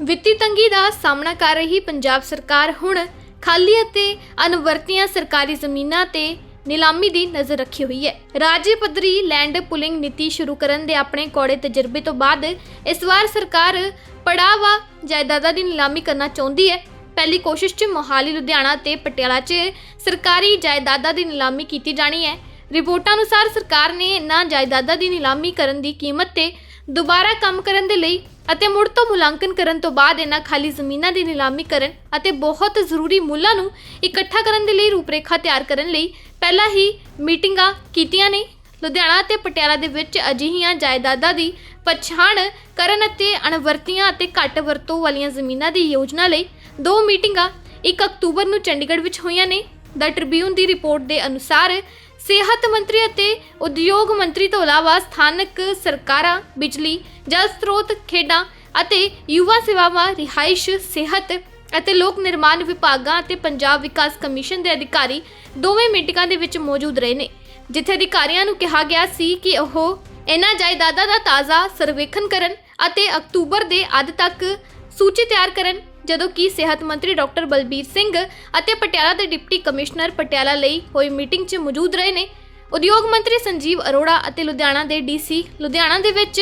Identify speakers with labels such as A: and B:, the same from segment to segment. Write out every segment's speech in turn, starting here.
A: ਵਿੱਤੀ ਤੰਗੀ ਦਾ ਸਾਹਮਣਾ ਕਰ ਰਹੀ ਪੰਜਾਬ ਸਰਕਾਰ ਹੁਣ ਖਾਲੀ ਅਤੇ ਅਨਵਰਤੀਆਂ ਸਰਕਾਰੀ ਜ਼ਮੀਨਾਂ ਤੇ ਨਿਲਾਮੀ ਦੀ ਨਜ਼ਰ ਰੱਖੀ ਹੋਈ ਹੈ। ਰਾਜੀ ਪੱਧਰੀ ਲੈਂਡ ਪੁਲਿੰਗ ਨੀਤੀ ਸ਼ੁਰੂ ਕਰਨ ਦੇ ਆਪਣੇ ਕੌੜੇ ਤਜਰਬੇ ਤੋਂ ਬਾਅਦ ਇਸ ਵਾਰ ਸਰਕਾਰ ਪੜਾਵਾ ਜਾਇਦਾਦਾਂ ਦੀ ਨਿਲਾਮੀ ਕਰਨਾ ਚਾਹੁੰਦੀ ਹੈ। ਪਹਿਲੀ ਕੋਸ਼ਿਸ਼ 'ਚ ਮੋਹਾਲੀ, ਲੁਧਿਆਣਾ ਤੇ ਪਟਿਆਲਾ 'ਚ ਸਰਕਾਰੀ ਜਾਇਦਾਦਾਂ ਦੀ ਨਿਲਾਮੀ ਕੀਤੀ ਜਾਣੀ ਹੈ। ਰਿਪੋਰਟਾਂ ਅਨੁਸਾਰ ਸਰਕਾਰ ਨੇ ਇਨ੍ਹਾਂ ਜਾਇਦਾਦਾਂ ਦੀ ਨਿਲਾਮੀ ਕਰਨ ਦੀ ਕੀਮਤ ਤੇ ਦੁਬਾਰਾ ਕੰਮ ਕਰਨ ਦੇ ਲਈ ਅਤੇ ਮੁੜ ਤੋਂ ਮੁਲਾਂਕਣ ਕਰਨ ਤੋਂ ਬਾਅਦ ਇਹਨਾਂ ਖਾਲੀ ਜ਼ਮੀਨਾਂ ਦੀ ਨਿਲਾਮੀ ਕਰਨ ਅਤੇ ਬਹੁਤ ਜ਼ਰੂਰੀ ਮੁੱਲਾਂ ਨੂੰ ਇਕੱਠਾ ਕਰਨ ਦੇ ਲਈ ਰੂਪਰੇਖਾ ਤਿਆਰ ਕਰਨ ਲਈ ਪਹਿਲਾਂ ਹੀ ਮੀਟਿੰਗਾਂ ਕੀਤੀਆਂ ਨੇ। ਲੁਧਿਆਣਾ ਅਤੇ ਪਟਿਆਲਾ ਦੇ ਵਿੱਚ ਅਜਿਹੀਆਂ ਜਾਇਦਾਦਾਂ ਦੀ ਪਛਾਣ ਕਰਨ ਅਤੇ ਅਣਵਰਤੀਆਂ ਅਤੇ ਘੱਟ ਵਰਤੋਂ ਵਾਲੀਆਂ ਜ਼ਮੀਨਾਂ ਦੀ ਯੋਜਨਾ ਲਈ ਦੋ ਮੀਟਿੰਗਾਂ 1 ਅਕਤੂਬਰ ਨੂੰ ਚੰਡੀਗੜ੍ਹ ਵਿੱਚ ਹੋਈਆਂ ਨੇ। ਦ ਟ੍ਰਿਬਿਊਨ ਦੀ ਰਿਪੋਰਟ ਦੇ ਅਨੁਸਾਰ ਸਿਹਤ ਮੰਤਰੀ ਅਤੇ ਉਦਯੋਗ ਮੰਤਰੀ ਤੋਂ ਇਲਾਵਾ ਸਥਾਨਕ ਸਰਕਾਰਾਂ, ਬਿਜਲੀ, ਜਲ ਸਰੋਤ, ਖੇਡਾਂ ਅਤੇ ਯੁਵਾ ਸੇਵਾਵਾਂ, ਰਿਹਾਇਸ਼, ਸਿਹਤ ਅਤੇ ਲੋਕ ਨਿਰਮਾਣ ਵਿਭਾਗਾਂ ਅਤੇ ਪੰਜਾਬ ਵਿਕਾਸ ਕਮਿਸ਼ਨ ਦੇ ਅਧਿਕਾਰੀ ਦੋਵੇਂ ਮੀਟਿੰਗਾਂ ਦੇ ਵਿੱਚ ਮੌਜੂਦ ਰਹੇ ਨੇ, ਜਿੱਥੇ ਅਧਿਕਾਰੀਆਂ ਨੂੰ ਕਿਹਾ ਗਿਆ ਸੀ ਕਿ ਉਹ ਇਹਨਾਂ ਜਾਇਦਾਦਾਂ ਦਾ ਤਾਜ਼ਾ ਸਰਵੇਖਣ ਕਰਨ ਅਤੇ ਅਕਤੂਬਰ ਦੇ ਅੱਧ ਤੱਕ ਸੂਚੀ ਤਿਆਰ ਕਰਨ ਜਦੋਂ ਕਿ ਸਿਹਤ ਮੰਤਰੀ ਡਾਕਟਰ ਬਲਬੀਰ ਸਿੰਘ ਅਤੇ ਪਟਿਆਲਾ ਦੇ ਡਿਪਟੀ ਕਮਿਸ਼ਨਰ ਪਟਿਆਲਾ ਲਈ ਹੋਈ ਮੀਟਿੰਗ 'ਚ ਮੌਜੂਦ ਰਹੇ ਨੇ। ਉਦਯੋਗ ਮੰਤਰੀ ਸੰਜੀਵ ਅਰੋੜਾ ਅਤੇ ਲੁਧਿਆਣਾ ਦੇ ਡੀਸੀ ਲੁਧਿਆਣਾ ਦੇ ਵਿੱਚ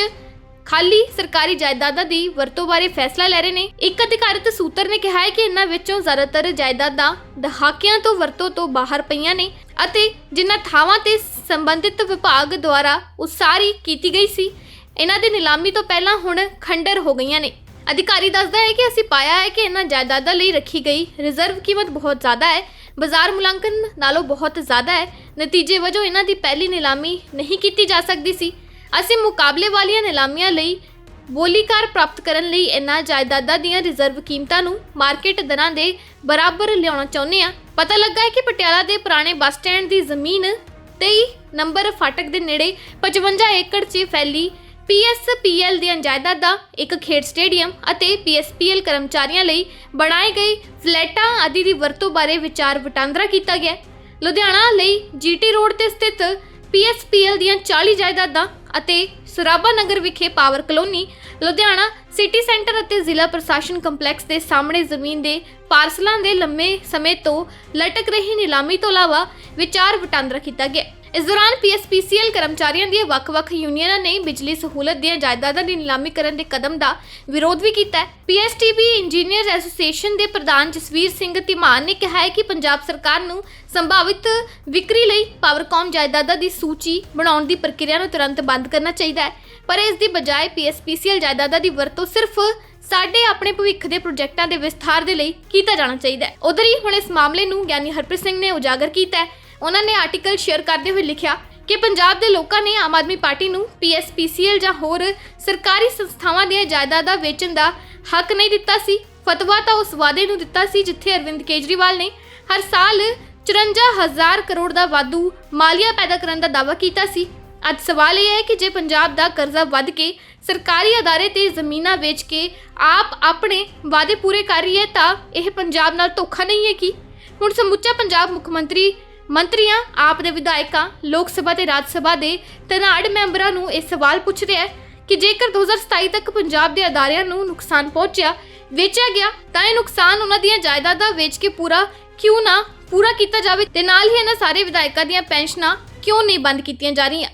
A: ਖਾਲੀ ਸਰਕਾਰੀ ਜਾਇਦਾਦਾਂ ਦੀ ਵਰਤੋਂ ਬਾਰੇ ਫੈਸਲਾ ਲੈ ਰਹੇ ਨੇ। ਇੱਕ ਅਧਿਕਾਰਤ ਸੂਤਰ ਨੇ ਕਿਹਾ ਹੈ ਕਿ ਇਹਨਾਂ ਵਿੱਚੋਂ ਜ਼ਿਆਦਾਤਰ ਜਾਇਦਾਦਾਂ ਦਹਾਕਿਆਂ ਤੋਂ ਵਰਤੋਂ ਤੋਂ ਬਾਹਰ ਪਈਆਂ ਨੇ ਅਤੇ ਜਿਨ੍ਹਾਂ ਥਾਵਾਂ ਤੇ ਸੰਬੰਧਿਤ ਵਿਭਾਗ ਦੁਆਰਾ ਉਸਾਰੀ ਕੀਤੀ ਗਈ ਸੀ। ਇਹਨਾਂ ਦੀ ਨਿਲਾਮੀ ਤੋਂ ਪਹਿਲਾਂ ਹੁਣ ਖੰਡਰ ਹੋ ਗਈਆਂ ਨੇ। ਅਧਿਕਾਰੀ ਦੱਸਦਾ ਹੈ ਕਿ ਅਸੀਂ ਪਾਇਆ ਹੈ ਕਿ ਇਹਨਾਂ ਜਾਇਦਾਦਾਂ ਲਈ ਰੱਖੀ ਗਈ ਰਿਜ਼ਰਵ ਕੀਮਤ ਬਹੁਤ ਜ਼ਿਆਦਾ ਹੈ। ਬਾਜ਼ਾਰ ਮੁਲਾਂਕਣ ਨਾਲੋਂ ਬਹੁਤ ਜ਼ਿਆਦਾ ਹੈ। ਨਤੀਜੇ ਵਜੋਂ ਇਹਨਾਂ ਦੀ ਪਹਿਲੀ ਨਿਲਾਮੀ ਨਹੀਂ ਕੀਤੀ ਜਾ ਸਕਦੀ ਸੀ। ਅਸੀਂ ਮੁਕਾਬਲੇ ਵਾਲੀਆਂ ਨਿਲਾਮੀਆਂ ਲਈ ਬੋਲੀਕਾਰ ਪ੍ਰਾਪਤ ਕਰਨ ਲਈ ਇਹਨਾਂ ਜਾਇਦਾਦਾਂ ਦੀਆਂ ਰਿਜ਼ਰਵ ਕੀਮਤਾਂ ਨੂੰ ਮਾਰਕੀਟ ਦਰਾਂ ਦੇ ਬਰਾਬਰ ਲਿਆਉਣਾ ਚਾਹੁੰਦੇ ਹਾਂ। ਪਤਾ ਲੱਗਾ ਹੈ ਕਿ ਪਟਿਆਲਾ ਦੇ ਪੁਰਾਣੇ ਬੱਸ ਸਟੈਂਡ ਦੀ ਜ਼ਮੀਨ 23 ਨੰਬਰ ਫਾਟਕ ਦੇ ਨੇੜੇ 55 ਏਕੜ 'ਚ ਫੈਲੀ ਪੀਐਸਪੀਐਲ ਦੀਆਂ ਜਾਇਦਾਦਾਂ, ਇੱਕ ਖੇਡ ਸਟੇਡੀਅਮ ਅਤੇ ਪੀਐਸਪੀਐਲ ਕਰਮਚਾਰੀਆਂ ਲਈ ਬਣਾਏ ਗਏ ਫਲੈਟਾਂ ਆਦਿ ਦੀ ਵਰਤੋਂ ਬਾਰੇ ਵਿਚਾਰ ਵਟਾਂਦਰਾ ਕੀਤਾ ਗਿਆ। ਲੁਧਿਆਣਾ ਲਈ ਜੀਟੀ ਰੋਡ ਤੇ ਸਥਿਤ ਪੀਐਸਪੀਐਲ ਦੀਆਂ 40 ਜਾਇਦਾਦਾਂ ਅਤੇ ਸਰਾਭਾ ਨਗਰ ਵਿਖੇ power colony, Ludhiana city centre ਅਤੇ ਜ਼ਿਲ੍ਹਾ ਪ੍ਰਸ਼ਾਸਨ ਕੰਪਲੈਕਸ ਦੇ ਸਾਹਮਣੇ ਜ਼ਮੀਨ ਦੇ ਪਾਰਸਲਾਂ ਦੇ ਲੰਮੇ ਸਮੇਂ ਤੋਂ ਲਟਕ ਰਹੀ ਨਿਲਾਮੀ ਤੋਂ ਇਲਾਵਾ ਵਿਚਾਰ ਵਟਾਂਦਰਾ ਕੀਤਾ ਗਿਆ। ਇਸ ਦੌਰਾਨ ਪੀਐਸਪੀਸੀਐਲ ਕਰਮਚਾਰੀਆਂ ਦੀਆਂ ਵੱਖ-ਵੱਖ ਯੂਨੀਅਨਾਂ ਨੇ ਬਿਜਲੀ ਸਹੂਲਤ ਦੀਆਂ ਜਾਇਦਾਦਾਂ ਦੀ ਨਿਲਾਮੀ ਕਰਨ ਦੇ ਕਦਮ ਦਾ ਵਿਰੋਧ ਵੀ ਕੀਤਾ ਹੈ। ਪੀਐਸਟੀਬੀ ਇੰਜੀਨੀਅਰਸ ਐਸੋਸੀਏਸ਼ਨ ਦੇ ਪ੍ਰਧਾਨ ਜਸਵੀਰ ਸਿੰਘ ਧੀਮਾਨ ਨੇ ਕਿਹਾ ਹੈ ਕਿ ਪੰਜਾਬ ਸਰਕਾਰ ਨੂੰ ਸੰਭਾਵਿਤ ਵਿਕਰੀ ਲਈ ਪਾਵਰਕਾਮ ਜਾਇਦਾਦਾਂ ਦੀ ਸੂਚੀ ਬਣਾਉਣ ਦੀ ਪ੍ਰਕਿਰਿਆ ਨੂੰ ਤੁਰੰਤ ਬੰਦ ਕਰਨਾ ਚਾਹੀਦਾ ਹੈ। ਪਰ ਇਸ ਦੀ ਬਜਾਏ ਪੀਐਸਪੀਸੀਐਲ ਜਾਇਦਾਦਾਂ ਦੀ ਵਰਤੋਂ ਸਿਰਫ ਸਾਡੇ ਆਪਣੇ ਭਵਿੱਖ ਦੇ ਪ੍ਰੋਜੈਕਟਾਂ ਦੇ ਵਿਸਥਾਰ ਦੇ ਲਈ ਕੀਤਾ ਜਾਣਾ ਚਾਹੀਦਾ ਹੈ। ਉਧਰ ਹੀ ਹੁਣ ਇਸ ਮਾਮਲੇ ਨੂੰ ਗਿਆਨੀ ਹਰਪ੍ਰੀਤ ਸਿੰਘ ਨੇ ਉਜਾਗਰ ਕੀਤਾ ਹੈ। ਉਹਨਾਂ ਨੇ ਆਰਟੀਕਲ ਸ਼ੇਅਰ ਕਰਦੇ ਹੋਏ ਲਿਖਿਆ ਕਿ ਪੰਜਾਬ ਦੇ ਲੋਕਾਂ ਨੇ ਆਮ ਆਦਮੀ ਪਾਰਟੀ ਨੂੰ ਪੀਐਸਪੀਸੀਐਲ ਜਾਂ ਹੋਰ ਸਰਕਾਰੀ ਸੰਸਥਾਵਾਂ ਦੀਆਂ ਜਾਇਦਾਦਾਂ ਵੇਚਣ ਦਾ ਹੱਕ ਨਹੀਂ ਦਿੱਤਾ ਸੀ। ਫਤਵਾ ਤਾਂ ਉਸ ਵਾਅਦੇ ਨੂੰ ਦਿੱਤਾ ਸੀ ਜਿੱਥੇ ਅਰਵਿੰਦ ਕੇਜਰੀਵਾਲ ਨੇ ਹਰ ਸਾਲ 54000 ਕਰੋੜ ਦਾ ਵਾਧੂ ਮਾਲੀਆ ਪੈਦਾ ਕਰਨ ਦਾ ਦਾਅਵਾ ਕੀਤਾ ਸੀ। ਅੱਜ ਸਵਾਲ ਇਹ ਹੈ ਕਿ ਜੇ ਪੰਜਾਬ ਦਾ ਕਰਜ਼ਾ ਵੱਧ ਕੇ ਸਰਕਾਰੀ ਅਦਾਰੇ ਤੇ ਜ਼ਮੀਨਾਂ ਵੇਚ ਕੇ ਆਪ ਆਪਣੇ ਵਾਅਦੇ ਪੂਰੇ ਕਰ ਰਹੀ ਹੈ ਤਾਂ ਇਹ ਪੰਜਾਬ ਨਾਲ ਧੋਖਾ ਨਹੀਂ ਹੈ ਕਿ? ਹੁਣ ਸਮੁੱਚਾ ਪੰਜਾਬ ਮੁੱਖ ਮੰਤਰੀ ਮੰਤਰੀਆਂ, ਆਪ ਦੇ ਵਿਧਾਇਕਾਂ, ਲੋਕ ਸਭਾ ਤੇ ਰਾਜ ਸਭਾ ਦੇ ਧਨਾੜ ਮੈਂਬਰਾਂ ਨੂੰ ਇਹ ਸਵਾਲ ਪੁੱਛ ਰਿਹਾ ਹੈ ਕਿ ਜੇਕਰ 2027 ਤੱਕ ਪੰਜਾਬ ਦੇ ਅਦਾਰਿਆਂ ਨੂੰ ਨੁਕਸਾਨ ਪਹੁੰਚਿਆ, ਵੇਚਿਆ ਗਿਆ, ਤਾਂ ਇਹ ਨੁਕਸਾਨ ਉਹਨਾਂ ਦੀਆਂ ਜਾਇਦਾਦਾਂ ਵੇਚ ਕੇ ਪੂਰਾ ਕਿਉਂ ਨਾ ਪੂਰਾ ਕੀਤਾ ਜਾਵੇ? ਤੇ ਨਾਲ ਹੀ ਇਹਨਾਂ ਸਾਰੇ ਵਿਧਾਇਕਾਂ ਦੀਆਂ ਪੈਨਸ਼ਨਾਂ ਕਿਉਂ ਨਹੀਂ ਬੰਦ ਕੀਤੀਆਂ ਜਾ ਰਹੀਆਂ?